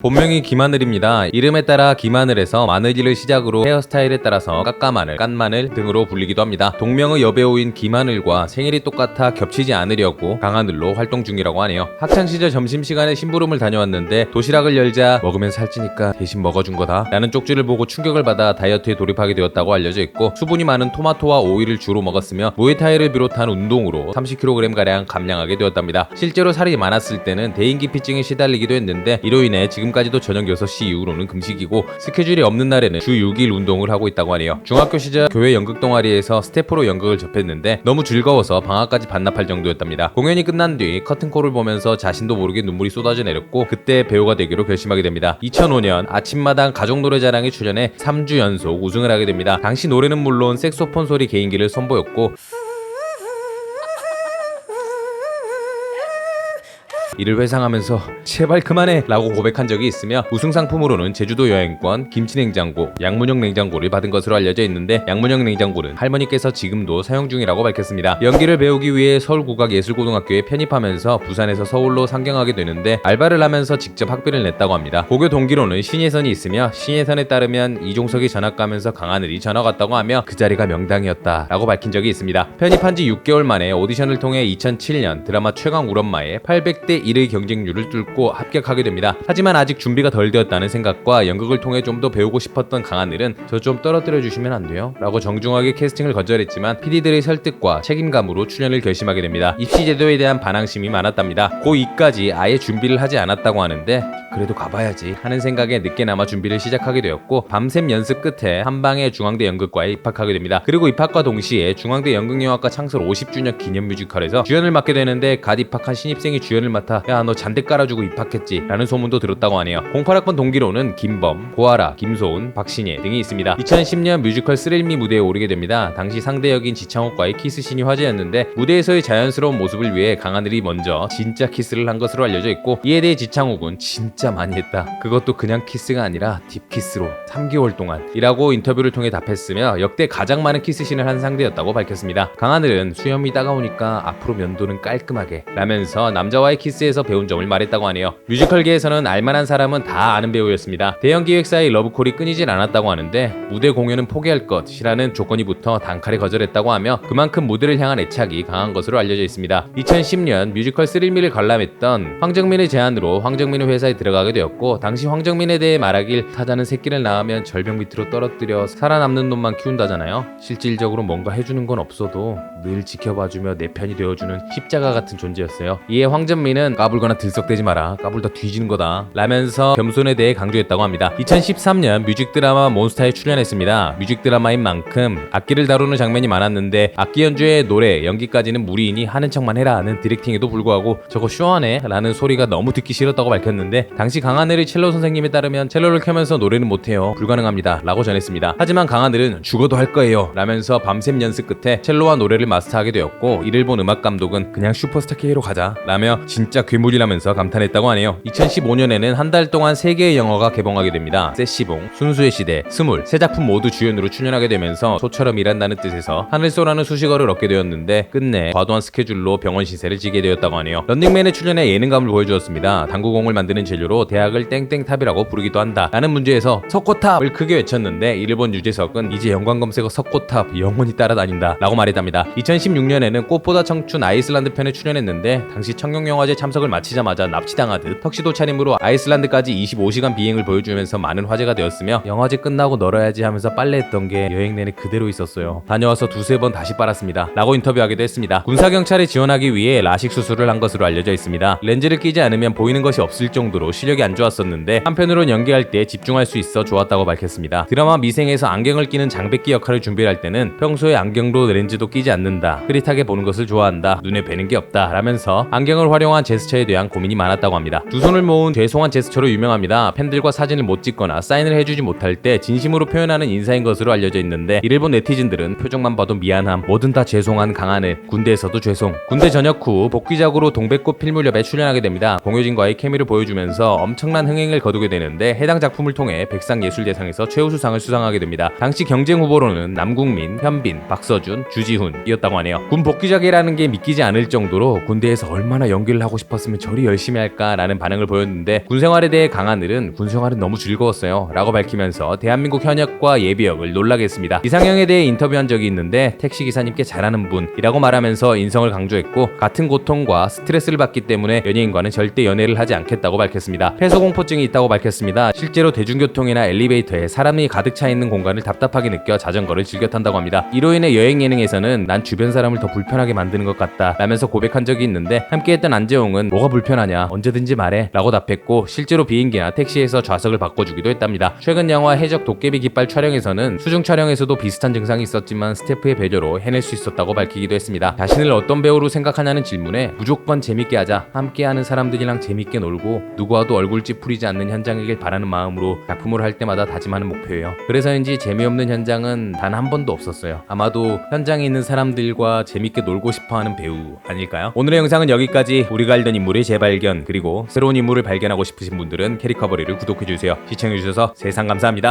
본명이 김하늘입니다. 이름에 따라 김하늘에서 마늘질을 시작으로 헤어스타일에 따라서 깎아마늘, 깐마늘 등으로 불리기도 합니다. 동명의 여배우인 김하늘과 생일이 똑같아 겹치지 않으려고 강하늘로 활동 중이라고 하네요. 학창시절 점심시간에 심부름을 다녀왔는데 도시락을 열자 먹으면 살찌니까 대신 먹어준 거다 라는 쪽지를 보고 충격을 받아 다이어트에 돌입하게 되었다고 알려져 있고 수분이 많은 토마토와 오이를 주로 먹었으며 무에타이를 비롯한 운동으로 30kg가량 감량하게 되었답니다. 실제로 살이 많았을 때는 대인기피증에 시달리기도 했는데 이로 인해 지금 까지도 저녁 6시 이후로는 금식이고 스케줄이 없는 날에는 주 6일 운동을 하고 있다고 하네요. 중학교 시절 교회 연극 동아리에서 스태프로 연극을 접했는데 너무 즐거워서 방학까지 반납할 정도였답니다. 공연이 끝난 뒤 커튼콜을 보면서 자신도 모르게 눈물이 쏟아져 내렸고 그때 배우가 되기로 결심하게 됩니다. 2005년 아침마당 가족 노래자랑에 출연해 3주 연속 우승을 하게 됩니다. 당시 노래는 물론 색소폰 소리 개인기를 선보였고 이를 회상하면서 제발 그만해 라고 고백한 적이 있으며 우승 상품으로는 제주도 여행권, 김치냉장고, 양문형 냉장고를 받은 것으로 알려져 있는데 양문형 냉장고는 할머니께서 지금도 사용 중이라고 밝혔습니다. 연기를 배우기 위해 서울국악예술고등학교에 편입하면서 부산에서 서울로 상경하게 되는데 알바를 하면서 직접 학비를 냈다고 합니다. 고교 동기로는 신예선이 있으며 신예선에 따르면 이종석이 전학 가면서 강하늘이 전학 왔다고 하며 그 자리가 명당이었다 라고 밝힌 적이 있습니다. 편입한 지 6개월 만에 오디션을 통해 2007년 드라마 최강 우엄마에 800대 1의 경쟁률을 뚫고 합격하게 됩니다. 하지만 아직 준비가 덜 되었다는 생각과 연극을 통해 좀 더 배우고 싶었던 강하늘은 저 좀 떨어뜨려 주시면 안 돼요? 라고 정중하게 캐스팅을 거절했지만 PD들의 설득과 책임감으로 출연을 결심하게 됩니다. 입시 제도에 대한 반항심이 많았답니다. 고2까지 아예 준비를 하지 않았다고 하는데 그래도 가봐야지 하는 생각에 늦게나마 준비를 시작하게 되었고 밤샘 연습 끝에 한방에 중앙대 연극과에 입학하게 됩니다. 그리고 입학과 동시에 중앙대 연극영화과 창설 50주년 기념 뮤지컬에서 주연을 맡게 되는데 갓 입학한 신입생이 주연을 맡아 야 너 잔대 깔아주고 입학했지 라는 소문도 들었다고 하네요. 08학번 동기로는 김범, 고아라, 김소은, 박신예 등이 있습니다. 2010년 뮤지컬 스릴미 무대에 오르게 됩니다. 당시 상대 역인 지창욱과의 키스신이 화제였는데 무대에서의 자연스러운 모습을 위해 강하늘이 먼저 진짜 키스를 한 것으로 알려져 있고 이에 대해 지창욱은 진짜 많이 했다. 그것도 그냥 키스가 아니라 딥키스로 3개월 동안 이라고 인터뷰를 통해 답했으며 역대 가장 많은 키스신을 한 상대였다고 밝혔습니다. 강하늘은 수염이 따가우니까 앞으로 면도는 깔끔하게 라면서 남자와의 키스 에서 배운 점을 말했다고 하네요. 뮤지컬계에서는 알만한 사람은 다 아는 배우였습니다. 대형 기획사의 러브콜이 끊이질 않았다고 하는데 무대 공연은 포기할 것이라는 조건이 붙어 단칼에 거절했다고 하며 그만큼 무대를 향한 애착이 강한 것으로 알려져 있습니다. 2010년 뮤지컬 스릴미를 관람했던 황정민의 제안으로 황정민의 회사에 들어가게 되었고 당시 황정민에 대해 말하길 타자는 새끼를 낳으면 절벽 밑으로 떨어뜨려 살아남는 놈만 키운다잖아요. 실질적으로 뭔가 해주는 건 없어도 늘 지켜봐주며 내 편이 되어주는 십자가 같은 존재였어요. 이에 황정민은 까불거나 들썩대지 마라. 까불다 뒤지는 거다. 라면서 겸손에 대해 강조했다고 합니다. 2013년 뮤직 드라마 몬스타에 출연했습니다. 뮤직 드라마인 만큼 악기를 다루는 장면이 많았는데 악기 연주에 노래, 연기까지는 무리이니 하는 척만 해라 하는 디렉팅에도 불구하고 저거 쇼하네 라는 소리가 너무 듣기 싫었다고 밝혔는데 당시 강하늘의 첼로 선생님에 따르면 첼로를 켜면서 노래는 못해요. 불가능합니다. 라고 전했습니다. 하지만 강하늘은 죽어도 할 거예요. 라면서 밤샘 연습 끝에 첼로와 노래를 마스터하게 되었고 이를 본 음악 감독은 그냥 슈퍼스타 K로 가자 라며 진짜 괴물이라면서 감탄했다고 하네요. 2015년에는 한 달 동안 3개의 영화가 개봉하게 됩니다. 세시봉, 순수의 시대, 스물 세 작품 모두 주연으로 출연하게 되면서 소처럼 일한다는 뜻에서 하늘소라는 수식어를 얻게 되었는데 끝내 과도한 스케줄로 병원 시세를 지게 되었다고 하네요. 런닝맨에 출연해 예능감을 보여주었습니다. 당구공을 만드는 재료로 대학을 땡땡탑이라고 부르기도 한다. 라는 문제에서 석고탑을 크게 외쳤는데 일본 유재석은 이제 연관 검색어 석고탑 영원히 따라다닌다 라고 말했답니다. 2016년에는 꽃보다 청춘 아이슬란드 편에 출연했는데 당시 청룡영화제 참 석을 마치자마자 납치당하듯 턱시도 차림으로 아이슬란드까지 25시간 비행을 보여주면서 많은 화제가 되었으며 영화제 끝나고 널어야지 하면서 빨래했던 게 여행 내내 그대로 있었어요. 다녀와서 두세 번 다시 빨았습니다. 라고 인터뷰하기도 했습니다. 군사경찰에 지원하기 위해 라식 수술을 한 것으로 알려져 있습니다. 렌즈를 끼지 않으면 보이는 것이 없을 정도로 시력이 안 좋았었는데 한편으론 연기할 때 집중할 수 있어 좋았다고 밝혔습니다. 드라마 미생에서 안경을 끼는 장백기 역할을 준비할 때는 평소에 안경도 렌즈도 끼지 않는다. 흐릿하게 보는 것을 좋아한다. 눈에 뵈는 게 없다. 라면서 안경을 활용한 제 스처에 대한 고민이 많았다고 합니다. 두 손을 모은 죄송한 제스처로 유명합니다. 팬들과 사진을 못 찍거나 사인을 해주지 못할 때 진심으로 표현하는 인사인 것으로 알려져 있는데 이를 본 네티즌들은 표정만 봐도 미안함, 뭐든 다 죄송한 강하늘, 군대에서도 죄송. 군대 전역 후 복귀작으로 동백꽃 필물협에 출연하게 됩니다. 공효진과의 케미를 보여주면서 엄청난 흥행을 거두게 되는데 해당 작품을 통해 백상예술대상에서 최우수상을 수상하게 됩니다. 당시 경쟁 후보로는 남궁민, 현빈, 박서준, 주지훈이었다고 하네요. 군 복귀작이라는 게 믿기지 않을 정도로 군대에서 얼마나 연기를 하고 싶 싶었으면 저리 열심히 할까라는 반응을 보였는데 군생활에 대해 강한 을은 군생활은 너무 즐거웠어요 라고 밝히면서 대한민국 현역과 예비역을 놀라게 했습니다. 이상형에 대해 인터뷰한 적이 있는데 택시기사님께 잘하는 분이라고 말하면서 인성을 강조했고 같은 고통과 스트레스를 받기 때문에 연예인과는 절대 연애를 하지 않겠다고 밝혔습니다. 폐소공포증이 있다고 밝혔습니다. 실제로 대중교통이나 엘리베이터에 사람이 가득 차 있는 공간을 답답하게 느껴 자전거를 즐겨 탄다고 합니다. 이로 인해 여행 예능에서는 난 주변 사람을 더 불편하게 만드는 것 같다 라면서 고백한 적이 있는데 함께했던 안재홍은 뭐가 불편하냐 언제든지 말해 라고 답했고 실제로 비행기나 택시에서 좌석을 바꿔주기도 했답니다. 최근 영화 해적 도깨비 깃발 촬영에서는 수중 촬영에서도 비슷한 증상이 있었지만 스태프의 배려로 해낼 수 있었다고 밝히기도 했습니다. 자신을 어떤 배우로 생각하냐는 질문에 무조건 재밌게 하자 함께하는 사람들이랑 재밌게 놀고 누구와도 얼굴 찌푸리지 않는 현장이길 바라는 마음으로 작품을 할 때마다 다짐하는 목표예요. 그래서인지 재미없는 현장은 단 한 번도 없었어요. 아마도 현장에 있는 사람들과 재밌게 놀고 싶어하는 배우 아닐까요? 오늘의 영상은 여기까지 우리가 알던 인물의 재발견 그리고 새로운 인물을 발견하고 싶으신 분들은 캐리커버리를 구독해주세요. 시청해주셔서 세상 감사합니다.